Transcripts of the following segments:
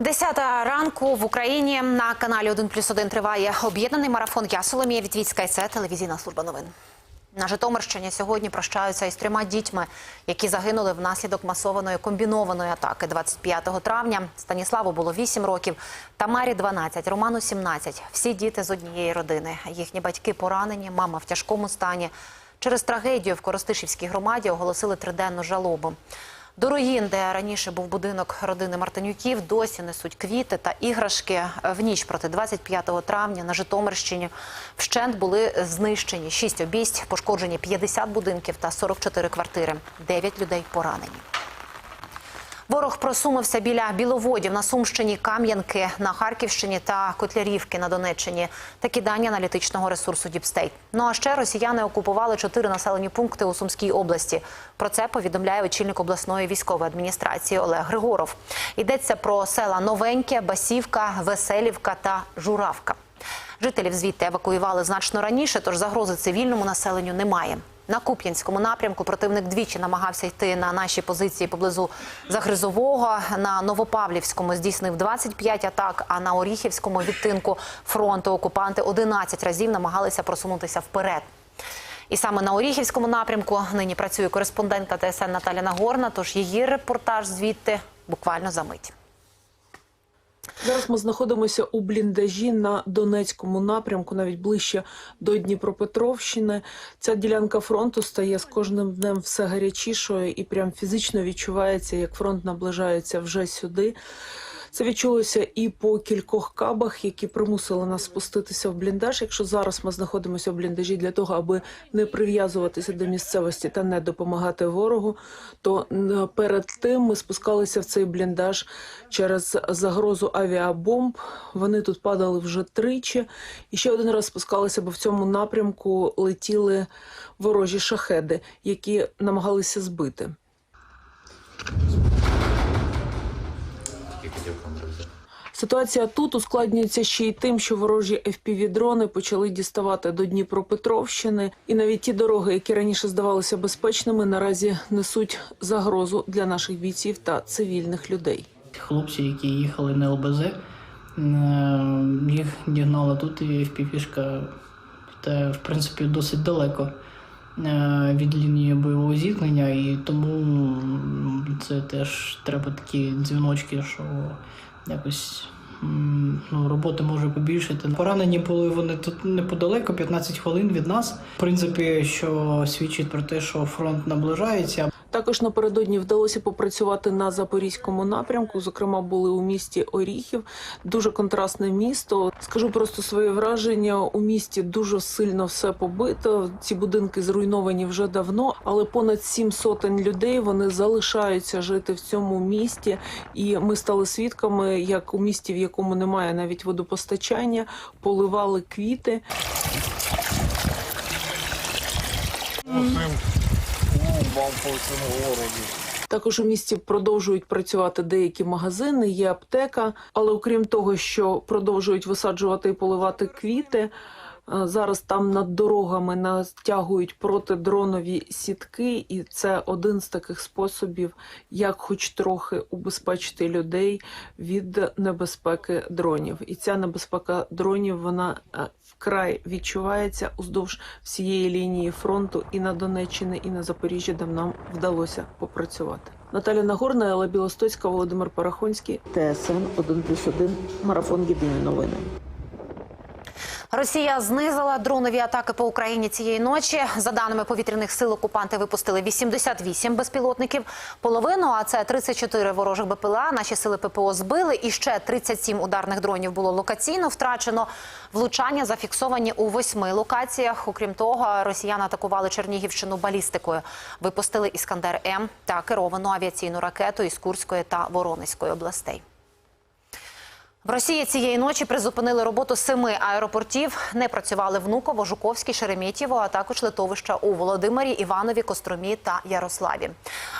Десята ранку в Україні на каналі 1 плюс 1 триває об'єднаний марафон. Я Соломія Вітвіцька і це телевізійна служба новин. На Житомирщині сьогодні прощаються із трьома дітьми, які загинули внаслідок масованої комбінованої атаки 25 травня. Станіславу було 8 років, Тамарі 12, Роману 17. Всі діти з однієї родини. Їхні батьки поранені, мама в тяжкому стані. Через трагедію в Коростишівській громаді оголосили триденну жалобу. До руїн, де раніше був будинок родини Мартинюків, досі несуть квіти та іграшки. В ніч проти 25 травня на Житомирщині вщент були знищені 6 обість, пошкоджені 50 будинків та 44 квартири. 9 людей поранені. Ворог просунувся біля Біловодів на Сумщині, Кам'янки на Харківщині та Котлярівки на Донеччині. Такі дані аналітичного ресурсу Діпстейт. Ну а ще росіяни окупували чотири населені пункти у Сумській області. Про це повідомляє очільник обласної військової адміністрації Олег Григоров. Йдеться про села Новеньке, Басівка, Веселівка та Журавка. Жителів звідти евакуювали значно раніше, тож загрози цивільному населенню немає. На Куп'янському напрямку противник двічі намагався йти на наші позиції поблизу Загризового. На Новопавлівському здійснив 25 атак, а на Оріхівському відтинку фронту окупанти 11 разів намагалися просунутися вперед. І саме на Оріхівському напрямку нині працює кореспондентка ТСН Наталя Нагорна. Тож її репортаж звідти буквально за мить. Зараз ми знаходимося у бліндажі на Донецькому напрямку, навіть ближче до Дніпропетровщини. Ця ділянка фронту стає з кожним днем все гарячішою і прям фізично відчувається, як фронт наближається вже сюди. Це відчулося і по кількох кабах, які примусили нас спуститися в бліндаж. Якщо зараз ми знаходимося в бліндажі для того, аби не прив'язуватися до місцевості та не допомагати ворогу, то перед тим ми спускалися в цей бліндаж через загрозу авіабомб. Вони тут падали вже тричі. І ще один раз спускалися, бо в цьому напрямку летіли ворожі шахеди, які намагалися збити. Ситуація тут ускладнюється ще й тим, що ворожі FPV-дрони почали діставати до Дніпропетровщини, і навіть ті дороги, які раніше здавалися безпечними, наразі несуть загрозу для наших бійців та цивільних людей. Хлопці, які їхали на ЛБЗ, е, їх дігнала тут і впівішка, та в принципі досить далеко від лінії бойового зіткнення, і тому це теж треба такі дзвіночки, що якось. Ну, роботи може побільшити. Поранені були вони тут неподалеко, 15 хвилин від нас. В принципі, що свідчить про те, що фронт наближається. Також напередодні вдалося попрацювати на запорізькому напрямку. Зокрема, були у місті Оріхів. Дуже контрастне місто. Скажу просто своє враження. У місті дуже сильно все побито. Ці будинки зруйновані вже давно, але понад сім сотень людей вони залишаються жити в цьому місті. І ми стали свідками, як у місті, в якому немає навіть водопостачання, поливали квіти. Вам по всьому городу. Також у місті продовжують працювати деякі магазини, є аптека. Але окрім того, що продовжують висаджувати і поливати квіти. Е, Зараз там над дорогами натягують протидронові сітки, і це один з таких способів, як хоч трохи убезпечити людей від небезпеки дронів. І ця небезпека дронів вона е, вкрай відчувається уздовж всієї лінії фронту і на Донеччині, і на Запоріжжі, де нам вдалося попрацювати. Наталя Нагорна, Елла Білостоцька, Володимир Парахонський, ТСН 1+,1, Марафон Єдині новини. Росія знизила дронові атаки по Україні цієї ночі. За даними повітряних сил, окупанти випустили 88 безпілотників. Половину, а це 34 ворожих БПЛА. Наші сили ППО збили. І ще 37 ударних дронів було локаційно втрачено. Влучання зафіксовані у восьми локаціях. Окрім того, росіяни атакували Чернігівщину балістикою. Випустили Іскандер М та керовану авіаційну ракету із Курської та Воронезької областей. В Росії цієї ночі призупинили роботу семи аеропортів. Не працювали Внуково, Жуковський, Шереметьєво, а також литовища у Володимирі, Іванові, Костромі та Ярославі.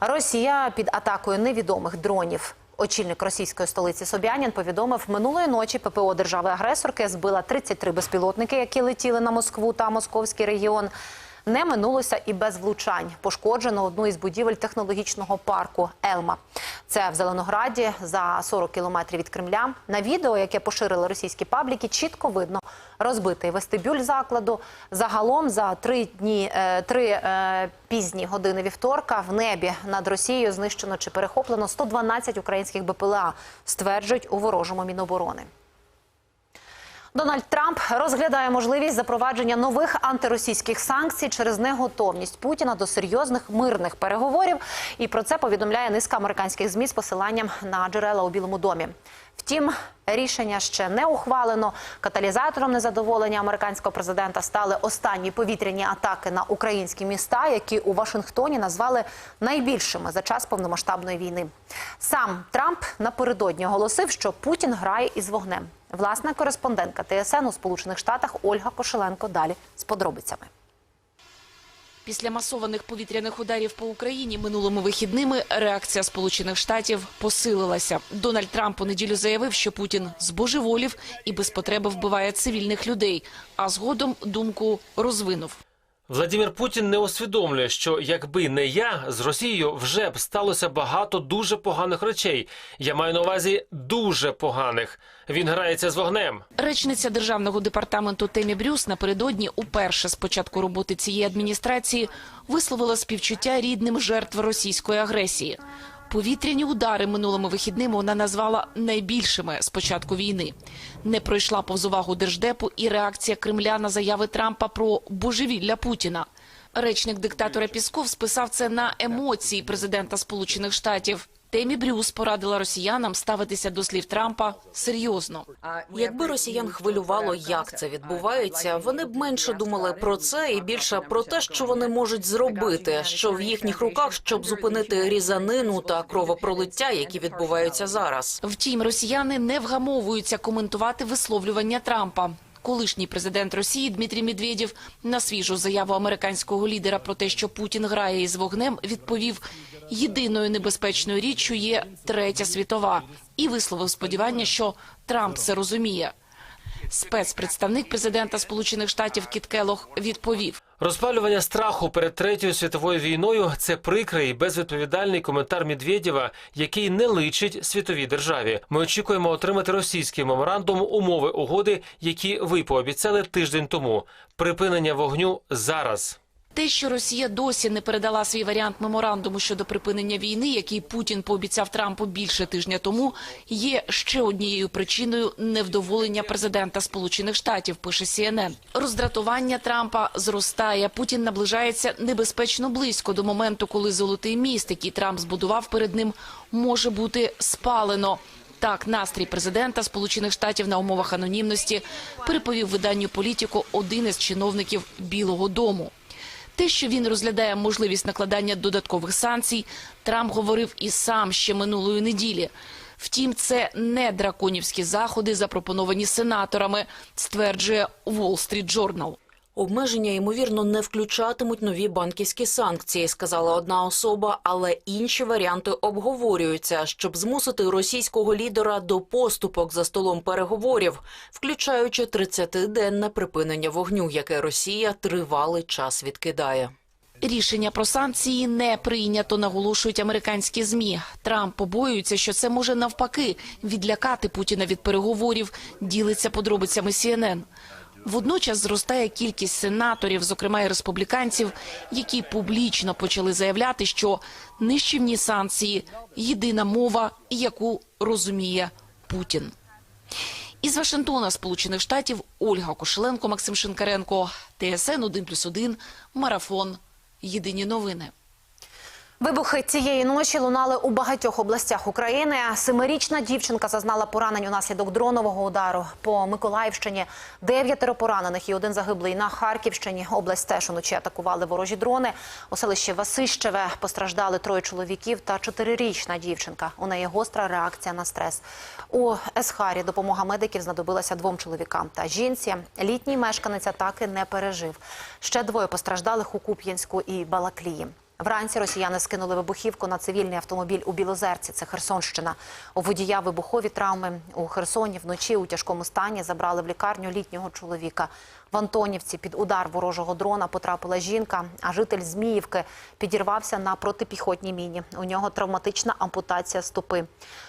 Росія під атакою невідомих дронів. Очільник російської столиці Собянін повідомив, минулої ночі ППО держави-агресорки збила 33 безпілотники, які летіли на Москву та Московський регіон. Не минулося і без влучань. Пошкоджено одну із будівель технологічного парку Елма. Це в Зеленограді за 40 кілометрів від Кремля. На відео, яке поширили російські пабліки, чітко видно розбитий вестибюль закладу. Загалом за три дні, е, три е, пізні години вівторка в небі над Росією знищено чи перехоплено 112 українських БПЛА, стверджують у ворожому міноборони. Дональд Трамп розглядає можливість запровадження нових антиросійських санкцій через неготовність Путіна до серйозних мирних переговорів. І про це повідомляє низка американських змі з посиланням на джерела у Білому домі. Втім, рішення ще не ухвалено. Каталізатором незадоволення американського президента стали останні повітряні атаки на українські міста, які у Вашингтоні назвали найбільшими за час повномасштабної війни. Сам Трамп напередодні оголосив, що Путін грає із вогнем. Власна кореспондентка ТСН у Сполучених Штатах Ольга Кошеленко далі з подробицями. Після масованих повітряних ударів по Україні минулими вихідними реакція Сполучених Штатів посилилася. Дональд Трамп у неділю заявив, що Путін збожеволів і без потреби вбиває цивільних людей, а згодом думку розвинув. Владимир Путін не усвідомлює, що якби не я з Росією вже б сталося багато дуже поганих речей. Я маю на увазі дуже поганих. Він грається з вогнем. Речниця державного департаменту Темі Брюс напередодні уперше з початку роботи цієї адміністрації висловила співчуття рідним жертв російської агресії. Повітряні удари минулими вихідними вона назвала найбільшими з початку війни. Не пройшла повз увагу держдепу і реакція Кремля на заяви Трампа про божевілля Путіна. Речник диктатора Пісков списав це на емоції президента Сполучених Штатів. Темі Брюс порадила росіянам ставитися до слів Трампа серйозно. Якби росіян хвилювало, як це відбувається, вони б менше думали про це і більше про те, що вони можуть зробити, що в їхніх руках, щоб зупинити різанину та кровопролиття, які відбуваються зараз. Втім, росіяни не вгамовуються коментувати висловлювання Трампа. Колишній президент Росії Дмитрій Медведєв на свіжу заяву американського лідера про те, що Путін грає із вогнем, відповів: єдиною небезпечною річчю є третя світова, і висловив сподівання, що Трамп це розуміє. Спецпредставник президента Сполучених Штатів Кіт Келох відповів. Розпалювання страху перед третьою світовою війною це прикрий безвідповідальний коментар Медведєва, який не личить світовій державі. Ми очікуємо отримати російський меморандум умови угоди, які ви пообіцяли тиждень тому. Припинення вогню зараз. Те, що Росія досі не передала свій варіант меморандуму щодо припинення війни, який Путін пообіцяв Трампу більше тижня тому, є ще однією причиною невдоволення президента Сполучених Штатів. Пише CNN. Роздратування Трампа зростає. Путін наближається небезпечно близько до моменту, коли золотий міст, який Трамп збудував перед ним, може бути спалено. Так, настрій президента Сполучених Штатів на умовах анонімності переповів виданню політику один із чиновників Білого Дому. Те, що він розглядає можливість накладання додаткових санкцій, Трамп говорив і сам ще минулої неділі. Втім, це не драконівські заходи, запропоновані сенаторами, стверджує Wall Street Journal. Обмеження ймовірно не включатимуть нові банківські санкції, сказала одна особа, але інші варіанти обговорюються, щоб змусити російського лідера до поступок за столом переговорів, включаючи 30-денне припинення вогню, яке Росія тривалий час відкидає. Рішення про санкції не прийнято, наголошують американські змі. Трамп побоюється, що це може навпаки відлякати Путіна від переговорів. Ділиться подробицями CNN. Водночас зростає кількість сенаторів, зокрема і республіканців, які публічно почали заявляти, що нищівні санкції єдина мова, яку розуміє Путін. Із Вашингтона, Сполучених Штатів, Ольга Кошеленко, Максим Шинкаренко, ТСН 1+,1, Марафон. Єдині новини. Вибухи цієї ночі лунали у багатьох областях України. Семирічна дівчинка зазнала поранень унаслідок дронового удару. По Миколаївщині дев'ятеро поранених і один загиблий на Харківщині. Область теж уночі атакували ворожі дрони. У селищі Васищеве постраждали троє чоловіків та чотирирічна дівчинка. У неї гостра реакція на стрес. У Есхарі допомога медиків знадобилася двом чоловікам та жінці. Літній мешканець атаки не пережив. Ще двоє постраждалих у Куп'янську і Балаклії. Вранці росіяни скинули вибухівку на цивільний автомобіль у Білозерці. Це Херсонщина. У водія вибухові травми у Херсоні вночі у тяжкому стані забрали в лікарню літнього чоловіка. В Антонівці під удар ворожого дрона потрапила жінка, а житель Зміївки підірвався на протипіхотній міні. У нього травматична ампутація стопи.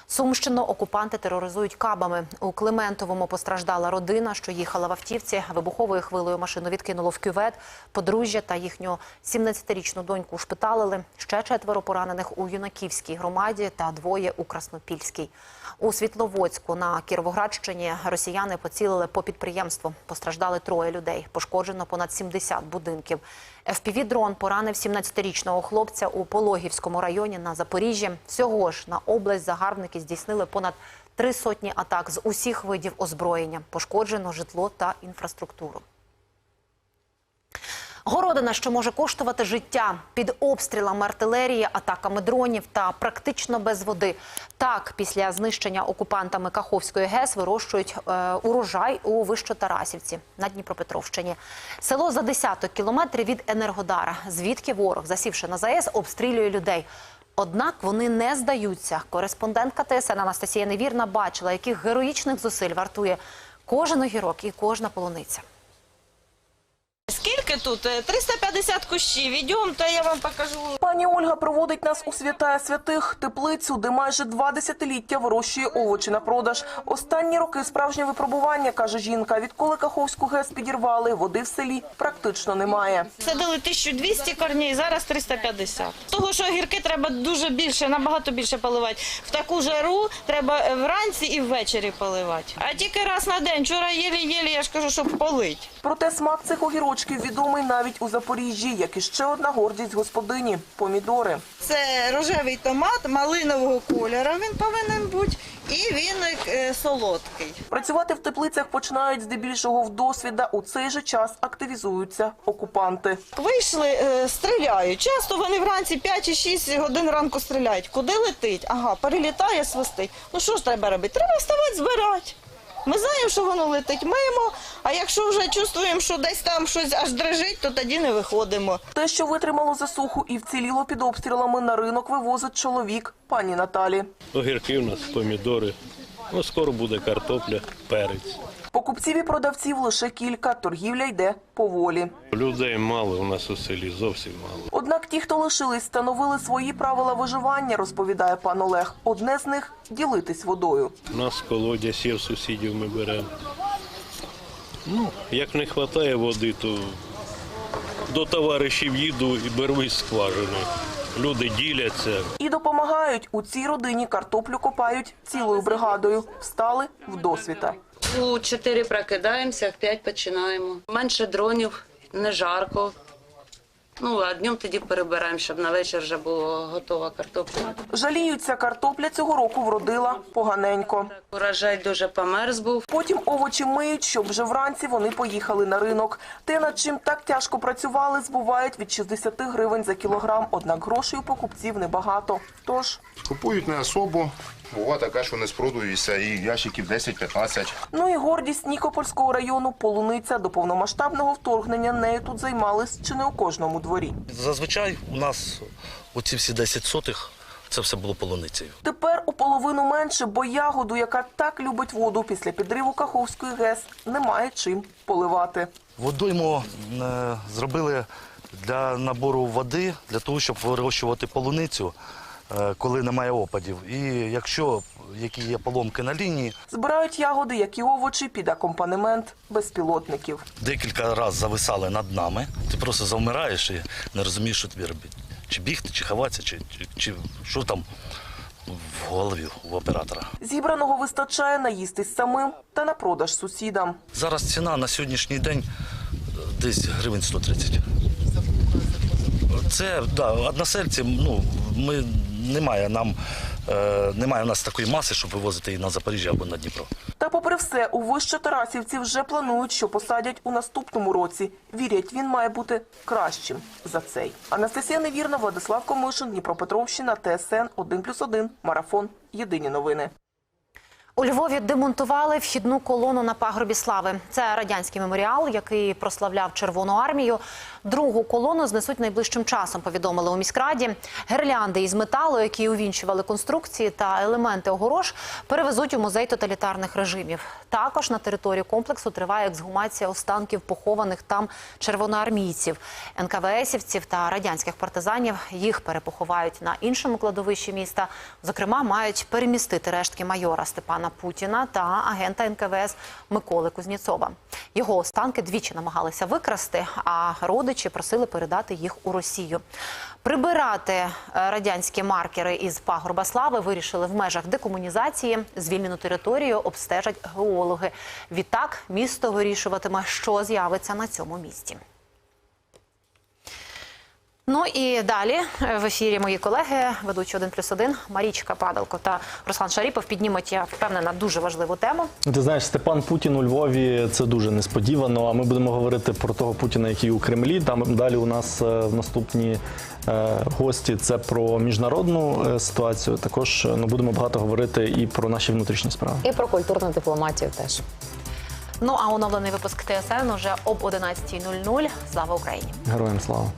Сумщину окупанти тероризують кабами. У Климентовому постраждала родина, що їхала в автівці. Вибуховою хвилею машину відкинуло в кювет. Подружжя та їхню 17-річну доньку ушпиталили. Ще четверо поранених у Юнаківській громаді та двоє у Краснопільській. У Світловодську на Кіровоградщині росіяни поцілили по підприємству. Постраждали троє людей. Пошкоджено понад 70 будинків. ФПВ-дрон поранив 17-річного хлопця у Пологівському районі на Запоріжжі. Всього ж на область загарбники здійснили понад три сотні атак з усіх видів озброєння. Пошкоджено житло та інфраструктуру. Городина, що може коштувати життя під обстрілами артилерії, атаками дронів та практично без води. Так, після знищення окупантами Каховської ГЕС вирощують е, урожай у Вищотарасівці на Дніпропетровщині. Село за десяток кілометрів від Енергодара, звідки ворог, засівши на ЗАЕС, обстрілює людей. Однак вони не здаються. Кореспондентка ТСН Анастасія Невірна бачила, яких героїчних зусиль вартує кожен огірок і кожна полуниця. Скільки тут? Е, 350 кущів. Ідемте, я вам покажу. Пані Ольга проводить нас у святая святих теплицю, де майже два десятиліття вирощує овочі на продаж. Останні роки справжнє випробування, каже жінка. Відколи Каховську ГЕС підірвали, води в селі практично немає. Садили 1200 корней, зараз 350. Того, що огірки треба дуже більше, набагато більше поливати. В таку жару треба е, вранці і ввечері поливати. А тільки раз на день. Вчора єлі-єлі, я ж кажу, щоб полить. Проте смак цих огірочків відомий навіть у Запоріжжі, як і ще одна гордість господині – помідори. Це рожевий томат малинового кольору, він повинен бути, і він е, солодкий. Працювати в теплицях починають здебільшого в досвіда. У цей же час активізуються окупанти. Вийшли, е, стріляють. Часто вони вранці 5 чи 6 годин ранку стріляють. Куди летить? Ага, перелітає, свистить. Ну що ж треба робити? Треба вставати, збирати. Ми знаємо, що воно летить мимо, а якщо вже чувствуємо, що десь там щось аж дрижить, то тоді не виходимо. Те, що витримало засуху і вціліло під обстрілами, на ринок вивозить чоловік пані Наталі. Огірки в нас, помідори. Ну, скоро буде картопля, перець. Покупців і продавців лише кілька, торгівля йде поволі. Людей мало у нас у селі, зовсім мало. Однак ті, хто лишились, встановили свої правила виживання, розповідає пан Олег. Одне з них – ділитись водою. У нас колодязь є в сусідів ми беремо. Ну, як не вистачає води, то до товаришів їду і беру із скважини. Люди діляться. І допомагають. У цій родині картоплю копають цілою бригадою. Встали в досвіта. У 4 прокидаємося, в 5 починаємо. Менше дронів, не жарко. Ну, а днем тоді перебираємо, щоб на вечір вже була готова картопля. Жаліються, картопля цього року вродила поганенько. Урожай дуже померз був. Потім овочі миють, щоб вже вранці вони поїхали на ринок. Те, над чим так тяжко працювали, збувають від 60 гривень за кілограм. Однак грошей у покупців небагато. Тож Купують не особо. Бува таке, що не спродуються, і ящиків 10-15. Ну і гордість Нікопольського району полуниця до повномасштабного вторгнення нею тут займались чи не у кожному дворі. Зазвичай у нас оці всі 10 сотих це все було полуницею. Тепер у половину менше, бо ягоду, яка так любить воду після підриву Каховської ГЕС, немає чим поливати. Водойму е, зробили для набору води, для того, щоб вирощувати полуницю, коли немає опадів. І якщо які є поломки на лінії, Збирають ягоди, як і овочі, під акомпанемент безпілотників. декілька разів зависали над нами. Ти просто завмираєш і не розумієш, що тобі робити. Чи бігти, чи ховатися, чи, чи, чи що там в голові у оператора. Зібраного вистачає наїстись самим та на продаж сусідам. Зараз ціна на сьогоднішній день е, десь гривень 130. Це да, односельці, ну, ми, немає, нам, е, немає у нас такої маси, щоб вивозити її на Запоріжжя або на Дніпро. Та попри все, у Вище-Тарасівці вже планують, що посадять у наступному році. Вірять, він має бути кращим за цей. Анастасія Невірна, Владислав Комишин, Дніпропетровщина, ТСН 1+,1, Марафон. Єдині новини. У Львові демонтували вхідну колону на пагорбі слави. Це радянський меморіал, який прославляв Червону армію. Другу колону знесуть найближчим часом. Повідомили у міськраді. Гирлянди із металу, які увінчували конструкції та елементи огорож, перевезуть у музей тоталітарних режимів. Також на території комплексу триває ексгумація останків похованих там червоноармійців, НКВСівців та радянських партизанів. Їх перепоховають на іншому кладовищі міста. Зокрема, мають перемістити рештки майора Степана Путіна та агента НКВС Миколи Кузніцова. Його останки двічі намагалися викрасти, а родичі просили передати їх у Росію. Прибирати е, радянські маркери із пагорба слави вирішили в межах декомунізації. Звільнену територію обстежать геологи. Відтак місто вирішуватиме, що з'явиться на цьому місці. Ну і далі в ефірі мої колеги, ведучі 1 плюс 1, Марічка Падалко та Руслан Шаріпов піднімуть, я впевнена, дуже важливу тему. Ти знаєш, Степан Путін у Львові це дуже несподівано. А ми будемо говорити про того Путіна, який у Кремлі. Там далі у нас е, в наступні е, гості це про міжнародну е, ситуацію. Також ну, будемо багато говорити і про наші внутрішні справи. І про культурну дипломатію теж. Ну а оновлений випуск ТСН уже об 11.00. Слава Україні! Героям слава.